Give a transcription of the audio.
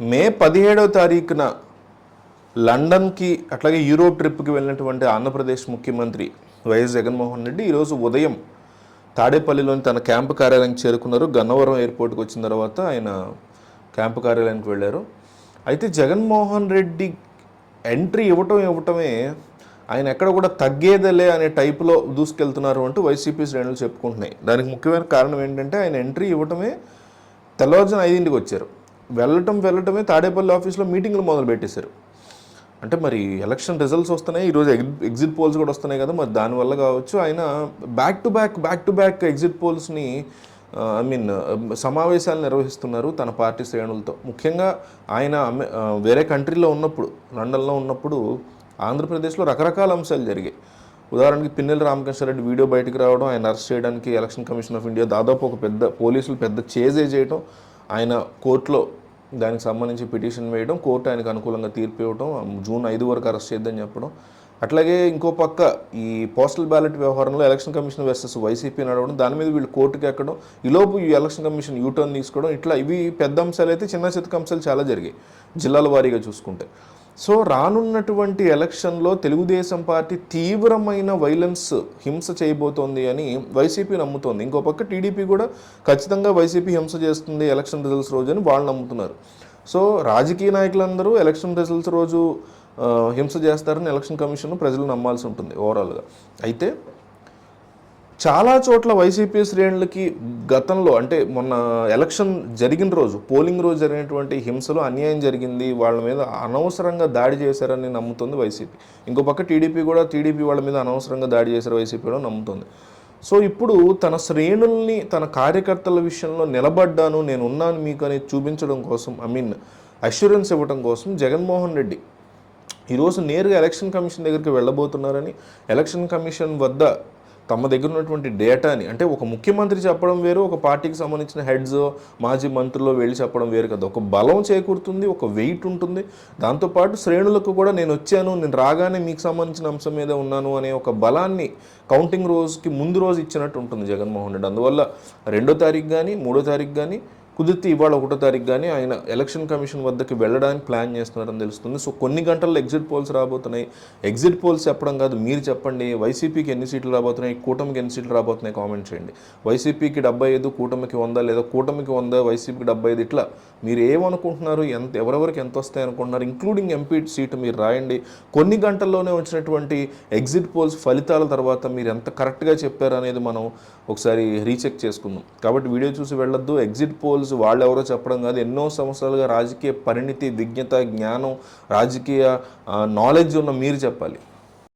మే పదిహేడవ తారీఖున లండన్కి అట్లాగే యూరోప్ ట్రిప్కి వెళ్ళినటువంటి ఆంధ్రప్రదేశ్ ముఖ్యమంత్రి వైఎస్ జగన్మోహన్ రెడ్డి ఈరోజు ఉదయం తాడేపల్లిలోని తన క్యాంపు కార్యాలయం చేరుకున్నారు. గన్నవరం ఎయిర్పోర్ట్కి వచ్చిన తర్వాత ఆయన క్యాంపు కార్యాలయానికి వెళ్ళారు. అయితే జగన్మోహన్ రెడ్డి ఎంట్రీ ఇవ్వటం ఇవ్వటమే ఆయన ఎక్కడ కూడా తగ్గేదలే అనే టైపులో దూసుకెళ్తున్నారు అంటూ వైసీపీ శ్రేణులు చెప్పుకుంటున్నాయి. దానికి ముఖ్యమైన కారణం ఏంటంటే ఆయన ఎంట్రీ ఇవ్వటమే తెల్లవారుజున ఐదింటికి వచ్చారు. వెళ్ళటం వెళ్ళటమే తాడేపల్లి ఆఫీస్లో మీటింగ్లు మొదలు పెట్టేశారు అంటే మరి ఎలక్షన్ రిజల్ట్స్ వస్తున్నాయి ఈరోజు ఎగ్జిట్ పోల్స్ కూడా వస్తున్నాయి కదా మరి దానివల్ల కావచ్చు. ఆయన back to back back to back exit పోల్స్ని I mean సమావేశాలు నిర్వహిస్తున్నారు తన పార్టీ శ్రేణులతో. ముఖ్యంగా ఆయన వేరే కంట్రీలో ఉన్నప్పుడు లండన్లో ఉన్నప్పుడు ఆంధ్రప్రదేశ్లో రకరకాల అంశాలు జరిగాయి. ఉదాహరణకి పిన్నెల రామకృష్ణారెడ్డి వీడియో బయటకు రావడం ఆయన అరెస్ట్ చేయడానికి ఎలక్షన్ కమిషన్ ఆఫ్ ఇండియా దాదాపు ఒక పెద్ద పోలీసులు పెద్ద చేజే చేయడం ఆయన కోర్టులో దానికి సంబంధించి పిటిషన్ వేయడం కోర్టు ఆయనకు అనుకూలంగా తీర్పు ఇవ్వడం జూన్ ఐదు వరకు అరెస్ట్ చేద్దని చెప్పడం. అట్లాగే ఇంకో పక్క ఈ పోస్టల్ బ్యాలెట్ వ్యవహారంలో ఎలక్షన్ కమిషన్ వర్సెస్ వైసీపీ నడవడం దాని మీద వీళ్ళు కోర్టుకి ఎక్కడం ఈలోపు ఈ ఎలక్షన్ కమిషన్ యూటర్న్ తీసుకోవడం ఇట్లా ఇవి పెద్ద అంశాలు అయితే చిన్న చితక అంశాలు చాలా జరిగాయి జిల్లాల వారీగా చూసుకుంటే. సో రానున్నటువంటి ఎలక్షన్లో తెలుగుదేశం పార్టీ తీవ్రమైన వైలెన్స్ హింస చేయబోతోంది అని వైసీపీ నమ్ముతోంది. ఇంకో పక్క టీడీపీ కూడా ఖచ్చితంగా వైసీపీ హింస చేస్తుంది ఎలక్షన్ రిజల్ట్స్ రోజు అని వాళ్ళు నమ్ముతున్నారు. సో రాజకీయ నాయకులందరూ ఎలక్షన్ రిజల్ట్స్ రోజు హింస చేస్తారని ఎలక్షన్ కమిషన్ ప్రజలు నమ్మాల్సి ఉంటుంది ఓవరాల్గా. అయితే చాలా చోట్ల వైసీపీ శ్రేణులకి గతంలో అంటే మొన్న ఎలక్షన్ జరిగిన రోజు పోలింగ్ రోజు జరిగినటువంటి హింసలు అన్యాయం జరిగింది వాళ్ళ మీద అనవసరంగా దాడి చేశారని నమ్ముతుంది వైసీపీ. ఇంకో పక్క టీడీపీ కూడా టీడీపీ వాళ్ళ మీద అనవసరంగా దాడి చేశారు వైసీపీ కూడా నమ్ముతుంది. సో ఇప్పుడు తన శ్రేణుల్ని తన కార్యకర్తల విషయంలో నిలబడ్డాను నేను ఉన్నాను మీకు అని చూపించడం కోసం ఐ మీన్ అష్యూరెన్స్ ఇవ్వడం కోసం జగన్మోహన్ రెడ్డి ఈరోజు నేరుగా ఎలక్షన్ కమిషన్ దగ్గరికి వెళ్ళబోతున్నారని ఎలక్షన్ కమిషన్ వద్ద తమ దగ్గర ఉన్నటువంటి డేటాని అంటే ఒక ముఖ్యమంత్రి చెప్పడం వేరు ఒక పార్టీకి సంబంధించిన హెడ్స్ మాజీ మంత్రులు వెళ్ళి చెప్పడం వేరు కదా. ఒక బలం చేకూరుతుంది ఒక వెయిట్ ఉంటుంది. దాంతోపాటు శ్రేణులకు కూడా నేను వచ్చాను నేను రాగానే మీకు సంబంధించిన అంశం మీద ఉన్నాను అనే ఒక బలాన్ని కౌంటింగ్ రోజుకి ముందు రోజు ఇచ్చినట్టు ఉంటుంది జగన్మోహన్ రెడ్డి. అందువల్ల రెండో తారీఖు కానీ మూడో తారీఖు కానీ కుదిరితే ఇవాళ ఒకటో తారీఖు కానీ ఆయన ఎలక్షన్ కమిషన్ వద్దకు వెళ్ళడానికి ప్లాన్ చేస్తున్నారని తెలుస్తుంది. సో కొన్ని గంటల్లో ఎగ్జిట్ పోల్స్ రాబోతున్నాయి. ఎగ్జిట్ పోల్స్ చెప్పడం కాదు మీరు చెప్పండి వైసీపీకి ఎన్ని సీట్లు రాబోతున్నాయి కూటమికి ఎన్ని సీట్లు రాబోతున్నాయి కామెంట్ చేయండి. వైసీపీకి డెబ్బై ఐదు కూటమికి వంద లేదా కూటమికి వంద వైసీపీకి డెబ్బై ఐదు ఇట్లా మీరు ఏమనుకుంటున్నారు ఎంత ఎవరెవరికి ఎంత వస్తాయి అనుకుంటున్నారు ఇంక్లూడింగ్ ఎంపీ సీటు మీరు రాయండి. కొన్ని గంటల్లోనే వచ్చినటువంటి ఎగ్జిట్ పోల్స్ ఫలితాల తర్వాత మీరు ఎంత కరెక్ట్గా చెప్పారనేది మనం ఒకసారి రీచెక్ చేసుకుందాం. కాబట్టి వీడియో చూసి వెళ్ళొద్దు. ఎగ్జిట్ పోల్స్ వాళ్ళు ఎవరో చెప్పడం కాదు. ఎన్నో సంవత్సరాలుగా రాజకీయ పరిణితి విజ్ఞత జ్ఞానం రాజకీయ నాలెడ్జ్ ఉన్న మీరు చెప్పాలి.